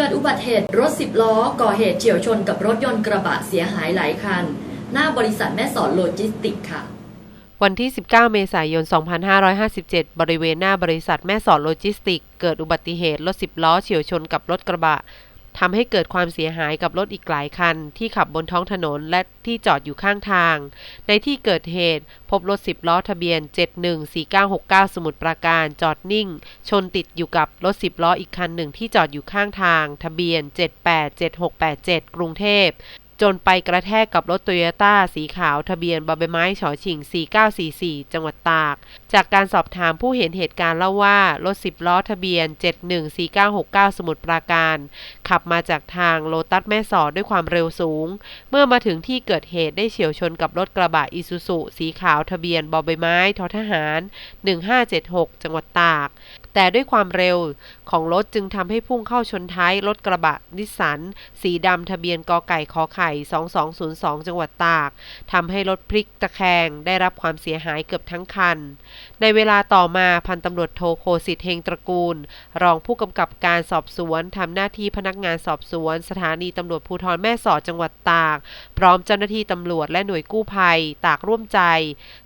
เกิดอุบัติเหตุรถ10ล้อ ก่อเหตุเฉียวชนกับรถยนต์กระบะเสียหายหลายคัน หน้าบริษัทแม่สอนโลจิสติกค่ะ วันที่ 19 เมษายน 2557 บริเวณหน้าบริษัทแม่สอดโลจิสติก เกิดอุบัติเหตุรถ 10 ล้อเฉียวชนกับรถกระบะ ทำให้เกิดความเสียหายกับรถอีกหลายคัน ที่ขับบนท้องถนนและที่จอดอยู่ข้างทาง ในที่เกิดเหตุ พบรถ 10 ล้อทะเบียน 714969 สมุทรปราการจอดนิ่ง ชนติดอยู่กับรถ 10 ล้ออีกคันหนึ่งที่จอดอยู่ข้างทาง ทะเบียน 787687 กรุงเทพ จนไปกระแทกกับรถโตโยต้าสีขาวทะเบียนบอใบไม้ฉอชิง 4944 จังหวัดตาก จากการสอบถามผู้เห็นเหตุการณ์เล่าว่า รถ 10 ล้อทะเบียน 714969 สมุทรปราการ ขับมาจากทางโลตัสแม่สอดด้วยความเร็วสูง เมื่อมาถึงที่เกิดเหตุได้เฉียวชนกับรถกระบะอิซูซุสีขาวทะเบียนบอใบไม้ทอทหาร 1576 จังหวัดตาก แต่ด้วยความเร็วของรถจึงทำให้พุ่งเข้าชนท้ายรถกระบะนิสสันสีดำทะเบียนกอไก่ขอไข่ 2202 จังหวัดตากทำให้รถพลิกตะแคงได้รับความเสียหายเกือบทั้งคัน ในเวลาต่อมาพันตำรวจโทโคสิทธิ์เฮงตระกูล รองผู้กำกับการสอบสวนทำหน้าที่พนักงานสอบสวน สถานีตำรวจภูธรแม่สอดจังหวัดตาก พร้อมเจ้าหน้าที่ตำรวจและหน่วยกู้ภัย ตากร่วมใจ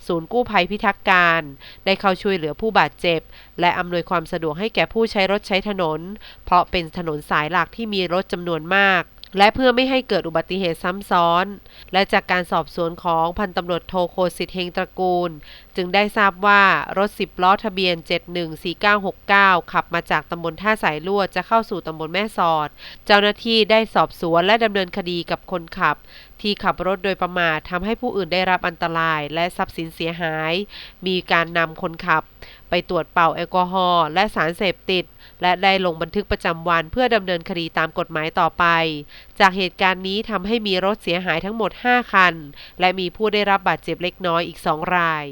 ศูนย์กู้ภัยพิทักษ์การ ได้เข้าช่วยเหลือผู้บาดเจ็บ และอำนวยความสะดวกให้แก่ผู้ใช้รถใช้ถนน เพราะเป็นถนนสายหลักที่มีรถจำนวนมาก และเพื่อไม่ให้เกิดอุบัติเหตุซ้ำซ้อน และจากการสอบสวนของพันตำรวจโทโคสิทธิ์เฮงตระกูล จึงได้ทราบว่ารถ10ล้อทะเบียน 714969 ขับมาจากตำบลท่าสายลวดจะเข้าสู่ตำบลแม่สอด เจ้าหน้าที่ได้สอบสวนและดำเนินคดีกับคนขับที่ขับรถโดยประมาททำให้ผู้อื่นได้รับอันตรายและทรัพย์สินเสียหาย มีการนำคนขับ ไปตรวจเป่าแอลกอฮอล์และสารเสพติด และได้ลงบันทึกประจำวันเพื่อดำเนินคดีตามกฎหมายต่อไป จากเหตุการณ์นี้ทำให้มีรถเสียหายทั้งหมด 5 คัน และมีผู้ได้รับบาดเจ็บเล็กน้อยอีก 2 ราย